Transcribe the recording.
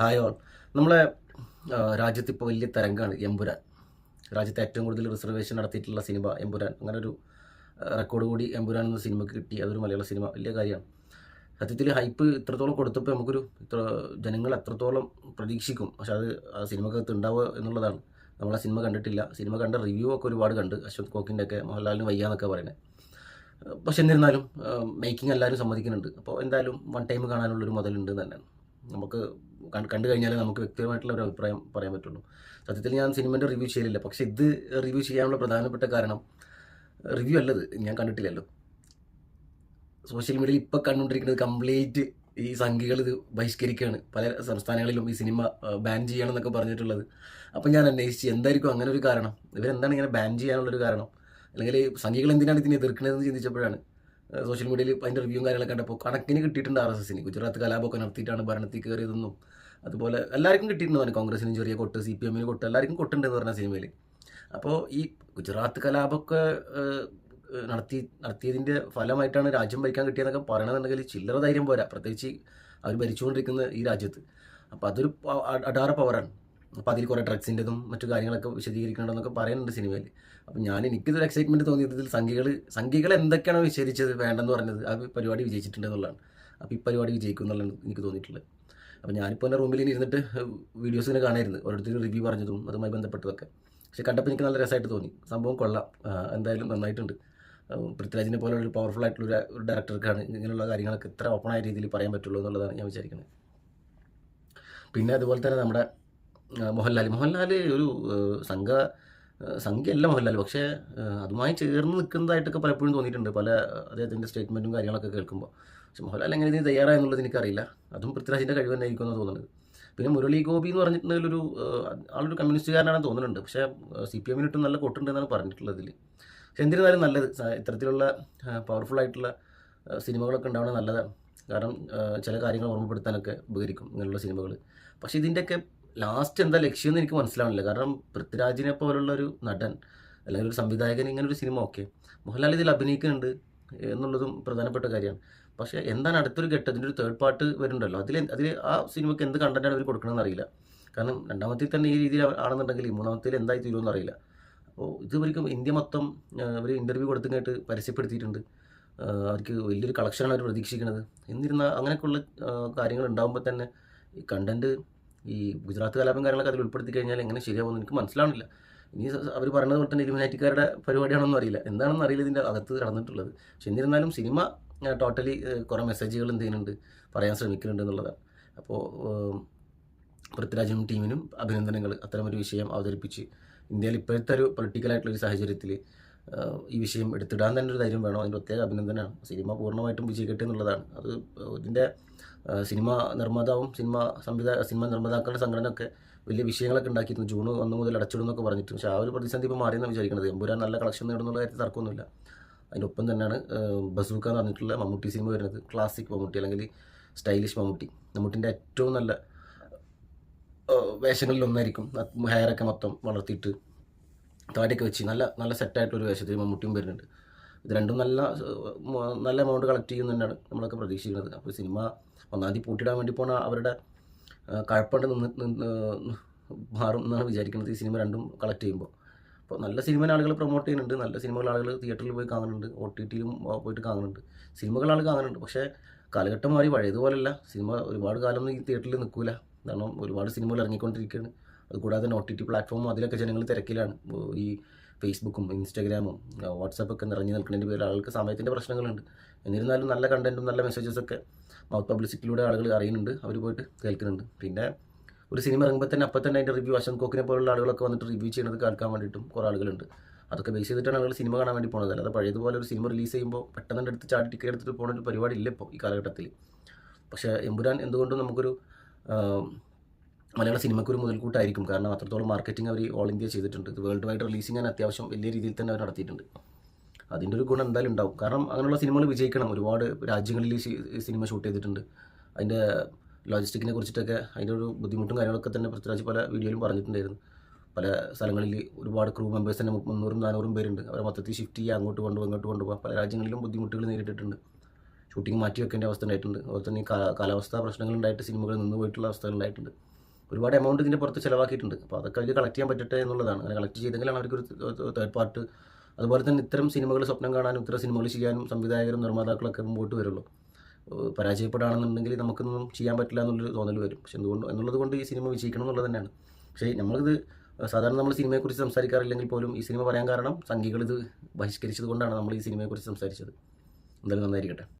Hi all നമ്മളെ രാജ്യത്ത് ഇപ്പോൾ വലിയ തരംഗമാണ് എമ്പുരാൻ. രാജ്യത്തെ ഏറ്റവും കൂടുതൽ റിസർവേഷൻ നടത്തിയിട്ടുള്ള സിനിമ എമ്പുരാൻ. അങ്ങനെ ഒരു റെക്കോർഡ് കൂടി എമ്പുരാൻ എന്ന സിനിമയ്ക്ക് കിട്ടി. അതൊരു മലയാള സിനിമ. വലിയ കാര്യമാണ്. സത്യത്തിൽ ഹൈപ്പ് ഇത്രത്തോളം കൊടുത്തപ്പോൾ നമുക്കൊരു ഇത്ര ജനങ്ങൾ എത്രത്തോളം പ്രതീക്ഷിക്കും. പക്ഷെ അത് ആ സിനിമക്കകത്ത് ഉണ്ടാവുക എന്നുള്ളതാണ്. നമ്മൾ ആ സിനിമ കണ്ടിട്ടില്ല. സിനിമ കണ്ട റിവ്യൂ ഒക്കെ ഒരുപാട് കണ്ട്. അശ്വത് കോക്കിന്റെ ഒക്കെ മോഹൻലാലിന് വയ്യ എന്നൊക്കെ പറയുന്നത് പക്ഷെ എന്നിരുന്നാലും മേക്കിംഗ് എല്ലാവരും സമ്മതിക്കുന്നുണ്ട്. അപ്പോൾ എന്തായാലും വൺ ടൈം കാണാനുള്ളൊരു മുതലുണ്ട് തന്നെയാണ്. നമുക്ക് കണ്ട് കഴിഞ്ഞാലേ നമുക്ക് വ്യക്തിപരമായിട്ടുള്ള ഒരു അഭിപ്രായം പറയാൻ പറ്റുള്ളൂ. സത്യത്തിൽ ഞാൻ സിനിമേന്റെ റിവ്യൂ ചെയ്യലില്ല. പക്ഷെ ഇത് റിവ്യൂ ചെയ്യാനുള്ള പ്രധാനപ്പെട്ട കാരണം റിവ്യൂ അല്ലത്. ഞാൻ കണ്ടിട്ടില്ലല്ലോ. സോഷ്യൽ മീഡിയയിൽ ഇപ്പോൾ കണ്ടുകൊണ്ടിരിക്കുന്നത് കംപ്ലീറ്റ് ഈ സംഖ്യകൾ ഇത് ബഹിഷ്കരിക്കുകയാണ്. പല സംസ്ഥാനങ്ങളിലും ഈ സിനിമ ബാൻ ചെയ്യണം എന്നൊക്കെ പറഞ്ഞിട്ടുള്ളത്. അപ്പം ഞാൻ അന്വേഷിച്ച് എന്തായിരിക്കും അങ്ങനെ ഒരു കാരണം? ഇവരെന്താണ് ഇങ്ങനെ ബാൻ ചെയ്യാനുള്ളൊരു കാരണം? അല്ലെങ്കിൽ സംഖ്യകൾ എന്തിനാണ് ഇതിനെ എതിർക്കണതെന്ന് ചിന്തിച്ചപ്പോഴാണ് സോഷ്യൽ മീഡിയയിൽ അതിന്റെ റിവ്യൂവും കാര്യങ്ങളൊക്കെ കണ്ടപ്പോൾ കണക്കിന് കിട്ടിയിട്ടുണ്ട് ആർ എസ് എസിന്. ഗുജറാത്ത് കലാപമൊക്കെ നടത്തിയിട്ടാണ് ഭരണത്തിൽ കയറിയതെന്നും അതുപോലെ എല്ലാവർക്കും കിട്ടിയിട്ടുണ്ട് കോൺഗ്രസിനും ചെറിയ കൊട്ട് സി പി എമ്മിന് കൊട്ട് എല്ലാവർക്കും കൊട്ടുണ്ടെന്ന് പറഞ്ഞ സിനിമയിൽ അപ്പോൾ ഈ ഗുജറാത്ത് കലാപമൊക്കെ നടത്തി നടത്തിയതിന്റെ ഫലമായിട്ടാണ് രാജ്യം ഭരിക്കാൻ കിട്ടിയതെന്നൊക്കെ പറയണമെന്നുണ്ടെങ്കിൽ ചില്ലറ ധൈര്യം പോരാ. പ്രത്യേകിച്ച് അവർ ഭരിച്ചുകൊണ്ടിരിക്കുന്ന ഈ രാജ്യത്ത്. അപ്പോൾ അതൊരു അടാറ പവറാണ്. അപ്പോൾ അതിൽ കുറേ ഡ്രഗ്സിന്റെതും മറ്റു കാര്യങ്ങളൊക്കെ വിശദീകരിക്കണമെന്നൊക്കെ പറയുന്നുണ്ട് സിനിമയിൽ അപ്പോൾ ഞാൻ എനിക്കിതൊരു എക്സൈറ്റ്മെന്റ് തോന്നിയത് ഇതിൽ സംഖ്യകൾ സംഖ്യകൾ എന്തൊക്കെയാണ് വിശദീകരിച്ചത് വേണ്ടെന്ന് പറഞ്ഞത് ആ പരിപാടി വിജയിച്ചിട്ടുണ്ടെന്നുള്ളതാണ്. അപ്പോൾ ഈ പരിപാടി വിജയിക്കും എന്നുള്ളതാണ് എനിക്ക് തോന്നിയിട്ടുള്ളത്. അപ്പോൾ ഞാനിപ്പോൾ എന്റെ റൂമിൽ ഇരുന്നിട്ട് വീഡിയോസ് ഇങ്ങനെ കാണായിരുന്നു. ഓരോരുത്തർ റിവ്യൂ പറഞ്ഞതും അതുമായി ബന്ധപ്പെട്ടതൊക്കെ. പക്ഷെ കണ്ടപ്പോൾ എനിക്ക് നല്ല രസമായിട്ട് തോന്നി. സംഭവം കൊള്ളാം. എന്തായാലും നന്നായിട്ടുണ്ട്. പൃഥ്വിരാജിനെ പോലെ ഒരു പവർഫുൾ ആയിട്ടുള്ള ഒരു- ഡയറക്ടർക്കാണ് ഇങ്ങനെയുള്ള കാര്യങ്ങളൊക്കെ ഇത്ര ഓപ്പൺ ഓപ്പണായ രീതിയിൽ പറയാൻ പറ്റുള്ളൂ എന്നുള്ളതാണ് ഞാൻ വിചാരിക്കുന്നത്. പിന്നെ അതുപോലെ തന്നെ നമ്മുടെ മോഹൻലാൽ മോഹൻലാൽ ഒരു സംഘ സംഖ്യയല്ല മോഹൻലാൽ പക്ഷേ അതുമായി ചേർന്ന് നിൽക്കുന്നതായിട്ടൊക്കെ പലപ്പോഴും തോന്നിയിട്ടുണ്ട്. പല അദ്ദേഹത്തിന്റെ സ്റ്റേറ്റ്മെന്റും കാര്യങ്ങളൊക്കെ കേൾക്കുമ്പോൾ മോഹൻലാൽ എങ്ങനെ ഇതിന് തയ്യാറായെന്നുള്ളത് എനിക്കറിയില്ല. അതും പൃഥ്വിരാജിന്റെ കഴിവ് തന്നെ ആയിരിക്കും എന്ന് തോന്നുന്നത്. പിന്നെ മുരളി ഗോപി എന്ന് പറഞ്ഞിട്ടുണ്ടെങ്കിൽ ഒരു ആളൊരു കമ്മ്യൂണിസ്റ്റുകാരനാണെന്ന് തോന്നുന്നുണ്ട്. പക്ഷേ സി പി എമ്മിനിട്ടും നല്ല കൊട്ടുണ്ടെന്നാണ് പറഞ്ഞിട്ടുള്ളത് ഇതിൽ പക്ഷെ നല്ലത്. ഇത്തരത്തിലുള്ള പവർഫുൾ ആയിട്ടുള്ള സിനിമകളൊക്കെ ഉണ്ടാവണത് നല്ലതാണ്. കാരണം ചില കാര്യങ്ങൾ ഓർമ്മപ്പെടുത്താനൊക്കെ ഉപകരിക്കും ഇങ്ങനെയുള്ള സിനിമകൾ പക്ഷേ ഇതിന്റെയൊക്കെ ലാസ്റ്റ് എന്താ ലക്ഷ്യം എന്ന് എനിക്ക് മനസ്സിലാവുന്നില്ല കാരണം പൃഥ്വിരാജിനെ പോലുള്ള ഒരു നടൻ അല്ലെങ്കിൽ ഒരു സംവിധായകൻ ഇങ്ങനെ ഒരു സിനിമ ഓക്കെ മോഹൻലാൽ ഇതിൽ അഭിനയിക്കുന്നുണ്ട് എന്നുള്ളതും പ്രധാനപ്പെട്ട കാര്യമാണ്. പക്ഷേ എന്താണ് അടുത്തൊരു ഘട്ടം? അതിന്റെ ഒരു തേർഡ് പാർട്ട് വരുന്നുണ്ടല്ലോ. അതിൽ അതിൽ ആ സിനിമയ്ക്ക് എന്ത് കണ്ടന്റാണ് അവർ കൊടുക്കണമെന്ന് അറിയില്ല. കാരണം രണ്ടാമത്തിൽ തന്നെ ഈ രീതിയിൽ ആണെന്നുണ്ടെങ്കിൽ മൂന്നാമത്തിൽ എന്തായി തീരുമെന്ന് അറിയില്ല. അപ്പോൾ ഇതുവരെക്കും ഇന്ത്യ മൊത്തം അവർ ഇന്റർവ്യൂ കൊടുത്തങ്ങായിട്ട് പരസ്യപ്പെടുത്തിയിട്ടുണ്ട്. ആ, അവർക്ക് വലിയൊരു കളക്ഷനാണ് അവർ പ്രതീക്ഷിക്കുന്നത്. എന്നിരുന്നാൽ അങ്ങനെയൊക്കെയുള്ള കാര്യങ്ങൾ ഉണ്ടാകുമ്പോൾ തന്നെ ഈ കണ്ടന്റ് ഈ ഗുജറാത്ത് കലാപം കാര്യങ്ങളൊക്കെ അതിൽ ഉൾപ്പെടുത്തി കഴിഞ്ഞാൽ എങ്ങനെ ശരിയാവുമെന്ന് എനിക്ക് മനസ്സിലാവുന്നില്ല. ഇനി അവർ പറയുന്നത് പോലെ തന്നെ ഇലുമിനാറ്റിക്കാരുടെ പരിപാടിയാണെന്നും അറിയില്ല. എന്താണെന്ന് അറിയില്ല ഇതിന്റെ അകത്ത് നടന്നിട്ടുള്ളത്. പക്ഷെ എന്നിരുന്നാലും സിനിമ ടോട്ടലി കുറേ മെസ്സേജുകൾ എന്ത് ചെയ്യുന്നുണ്ട് പറയാൻ ശ്രമിക്കുന്നുണ്ട് എന്നുള്ളതാണ്. അപ്പോൾ പൃഥ്വിരാജിനും ടീമിനും അഭിനന്ദനങ്ങൾ. അത്തരമൊരു വിഷയം അവതരിപ്പിച്ച് ഇന്ത്യയിൽ ഇപ്പോഴത്തെ ഒരു പൊളിറ്റിക്കലായിട്ടുള്ള ഒരു സാഹചര്യത്തിൽ ഈ വിഷയം എടുത്തിടാൻ തന്നെ ഒരു ധൈര്യം വേണം. അതിന്റെ പ്രത്യേക അഭിനന്ദനമാണ്. സിനിമ പൂർണമായിട്ടും വിജയിക്കട്ടെ എന്നുള്ളതാണ്. അത് ഇതിന്റെ സിനിമ നിർമ്മാതാവും സിനിമ സംവിധാ സിനിമ നിർമ്മാതാക്കളുടെ സംഘടന ഒക്കെ വലിയ വിഷയങ്ങളൊക്കെ ഉണ്ടാക്കിയിരുന്നു. ജൂൺ ഒന്ന് മുതൽ അടച്ചിടുന്നൊക്കെ പറഞ്ഞിട്ട്. പക്ഷേ ആ ഒരു പ്രതിസന്ധി ഇപ്പോൾ മാറിയെന്നാണ് വിചാരിക്കുന്നത് എമ്പുരാൻ നല്ല കളക്ഷൻ നേടുന്നുള്ള കാര്യത്തിൽ തർക്കമൊന്നുമില്ല. അതിന്റെ ഒപ്പം തന്നെയാണ് ബസൂക്ക എന്ന് പറഞ്ഞിട്ടുള്ള മമ്മൂട്ടി സിനിമ വരുന്നത്. ക്ലാസിക് മമ്മൂട്ടി അല്ലെങ്കിൽ സ്റ്റൈലിഷ് മമ്മൂട്ടി. മമ്മൂട്ടിന്റെ ഏറ്റവും നല്ല വേഷങ്ങളിലൊന്നായിരിക്കും ഹെയറൊക്കെ മൊത്തം വളർത്തിയിട്ട് താടിയൊക്കെ വെച്ച് നല്ല നല്ല സെറ്റായിട്ടൊരു വേഷത്തിൽ മമ്മൂട്ടിയും വരുന്നുണ്ട്. ഇത് രണ്ടും നല്ല നല്ല എമൗണ്ട് കളക്ട് തന്നെയാണ് നമ്മളൊക്കെ പ്രതീക്ഷിക്കുന്നത്. അപ്പോൾ സിനിമ ഒന്നാം തീയതി പൂട്ടിയിടാൻ വേണ്ടി പോണ അവരുടെ കഴപ്പണ്ട് നിന്ന് മാറും എന്നാണ് വിചാരിക്കുന്നത്. ഈ സിനിമ രണ്ടും കളക്ട് ചെയ്യുമ്പോൾ. അപ്പോൾ നല്ല സിനിമ ആളുകൾ പ്രൊമോട്ട് ചെയ്യുന്നുണ്ട്. നല്ല സിനിമകൾ ആളുകൾ തിയേറ്ററിൽ പോയി കാണുന്നുണ്ട്. ഒ ടി ടിയിലും പോയിട്ട് കാണുന്നുണ്ട്. സിനിമകൾ ആൾ കാണുന്നുണ്ട്. പക്ഷേ കാലഘട്ടം മാറി. പഴയതുപോലല്ല. സിനിമ ഒരുപാട് കാലം ഈ തിയേറ്ററിൽ നിൽക്കില്ല കാരണം ഒരുപാട് സിനിമകൾ ഇറങ്ങിക്കൊണ്ടിരിക്കുകയാണ് അതുകൂടാതെ ഒ ടി ടി പ്ലാറ്റ്ഫോമും അതിലൊക്കെ ജനങ്ങൾ തിരക്കിലാണ്. ഈ ഫേസ്ബുക്കും ഇൻസ്റ്റാഗ്രാമും വാട്സാപ്പൊക്കെ നിറഞ്ഞു നിൽക്കുന്നതിന്റെ പേരിൽ ആളുകൾക്ക് സമയത്തിന്റെ പ്രശ്നങ്ങളുണ്ട്. എന്നിരുന്നാലും നല്ല കണ്ടന്റും നല്ല മെസ്സേജസൊക്കെ മൗത്ത് പബ്ലിസിറ്റിയിലൂടെ ആളുകൾ അറിയുന്നുണ്ട്. അവർ പോയിട്ട് കേൾക്കുന്നുണ്ട്. പിന്നെ ഒരു സിനിമ ഇറങ്ങുമ്പോൾ തന്നെ അപ്പം തന്നെ അതിന്റെ റിവ്യൂ അശോക് കോക്കിനെ പോലുള്ള ആളുകളൊക്കെ വന്നിട്ട് റിവ്യൂ ചെയ്യുന്നത് കേൾക്കാൻ വേണ്ടിയിട്ടും കുറേ ആളുകളുണ്ട്. അതൊക്കെ ബേസ് ചെയ്തിട്ടാണ് ആളുകൾ സിനിമ കാണാൻ വേണ്ടി പോകുന്നത് അല്ലാതെ പഴയതുപോലെ ഒരു സിനിമ റിലീസ് ചെയ്യുമ്പോൾ പെട്ടെന്ന് എടുത്ത് ചാർട്ട് ടിക്കറ്റ് എടുത്തിട്ട് പോകുന്ന ഒരു പരിപാടി ഇല്ല ഇപ്പോൾ ഈ കാലഘട്ടത്തിൽ പക്ഷേ എമ്പുരാൻ എന്തുകൊണ്ടും നമുക്കൊരു മലയാള സിനിമയ്ക്കൊരു മുതൽക്കൂട്ടായിരിക്കും. കാരണം അത്രത്തോളം മാർക്കറ്റിംഗ് അവർ ഓൾ ഇന്ത്യ ചെയ്തിട്ടുണ്ട്. ഇത് വേൾഡ് വൈഡ് റിലീസിങ് ഞാൻ അത്യാവശ്യം വലിയ രീതിയിൽ തന്നെ അവർ നടത്തിയിട്ടുണ്ട്. അതിന്റെ ഒരു ഗുണം എന്തായാലും ഉണ്ടാവും. കാരണം അങ്ങനെയുള്ള സിനിമകൾ വിജയിക്കണം. ഒരുപാട് രാജ്യങ്ങളിൽ സിനിമ ഷൂട്ട് ചെയ്തിട്ടുണ്ട്. അതിന്റെ ലോജിസ്റ്റിക്കിനെ കുറിച്ചിട്ടൊക്കെ അതിന്റെ ഒരു ബുദ്ധിമുട്ടും കാര്യങ്ങളൊക്കെ തന്നെ പൃഥ്വിരാജ് പല വീഡിയോയിലും പറഞ്ഞിട്ടുണ്ടായിരുന്നു. പല സ്ഥലങ്ങളിൽ ഒരുപാട് ക്രൂ മെമ്പേഴ്സ് തന്നെ മുന്നൂറും നാനൂറും പേരുണ്ട്. അവരെ മൊത്തത്തിൽ ഷിഫ്റ്റ് ചെയ്യുക അങ്ങോട്ട് കൊണ്ടുപോകും ഇങ്ങോട്ട് കൊണ്ടുപോകാം. പല രാജ്യങ്ങളിലും ബുദ്ധിമുട്ടുകൾ നേരിട്ടിട്ടുണ്ട്. ഷൂട്ടിംഗ് മാറ്റി വെക്കേണ്ട അവസ്ഥ ഉണ്ടായിട്ടുണ്ട്. അതുപോലെ തന്നെ ഈ കാലാവസ്ഥാ പ്രശ്നങ്ങളുണ്ടായിട്ട് സിനിമകൾ നിന്ന് പോയിട്ടുള്ള അവസ്ഥകൾ ഉണ്ടായിട്ടുണ്ട്. ഒരുപാട് എമൗണ്ട് ഇതിന്റെ പുറത്ത് ചിലവാക്കിയിട്ടുണ്ട്. അപ്പോൾ അതൊക്കെ അതിൽ കളക്ട് ചെയ്യാൻ പറ്റട്ടെ എന്നുള്ളതാണ്. അങ്ങനെ കളക്ട് ചെയ്തെങ്കിലാണ് അവർക്ക് ഒരു തേർഡ് പാർട്ട് അതുപോലെ തന്നെ ഇത്തരം സിനിമകൾ സ്വപ്നം കാണാനും ഇത്തരം സിനിമകൾ ചെയ്യാനും സംവിധായകരും നിർമ്മാതാക്കളൊക്കെ മുമ്പോട്ട് വരുള്ളൂ. പരാജയപ്പെടുകയാണെന്നുണ്ടെങ്കിൽ നമുക്കൊന്നും ചെയ്യാൻ പറ്റില്ല എന്നുള്ളൊരു തോന്നൽ വരും. പക്ഷെ എന്തുകൊണ്ട് എന്നുള്ളത് കൊണ്ട് ഈ സിനിമ വിജയിക്കണം എന്നുള്ളത് തന്നെയാണ്. പക്ഷേ നമ്മളിത് സാധാരണ നമ്മൾ സിനിമയെക്കുറിച്ച് സംസാരിക്കാറില്ലെങ്കിൽ പോലും ഈ സിനിമ പറയാൻ കാരണം സംഘികൾ ബഹിഷ്കരിച്ചത് കൊണ്ടാണ് നമ്മൾ ഈ സിനിമയെക്കുറിച്ച് സംസാരിച്ചത്. എന്തായാലും നന്നായിരിക്കട്ടെ.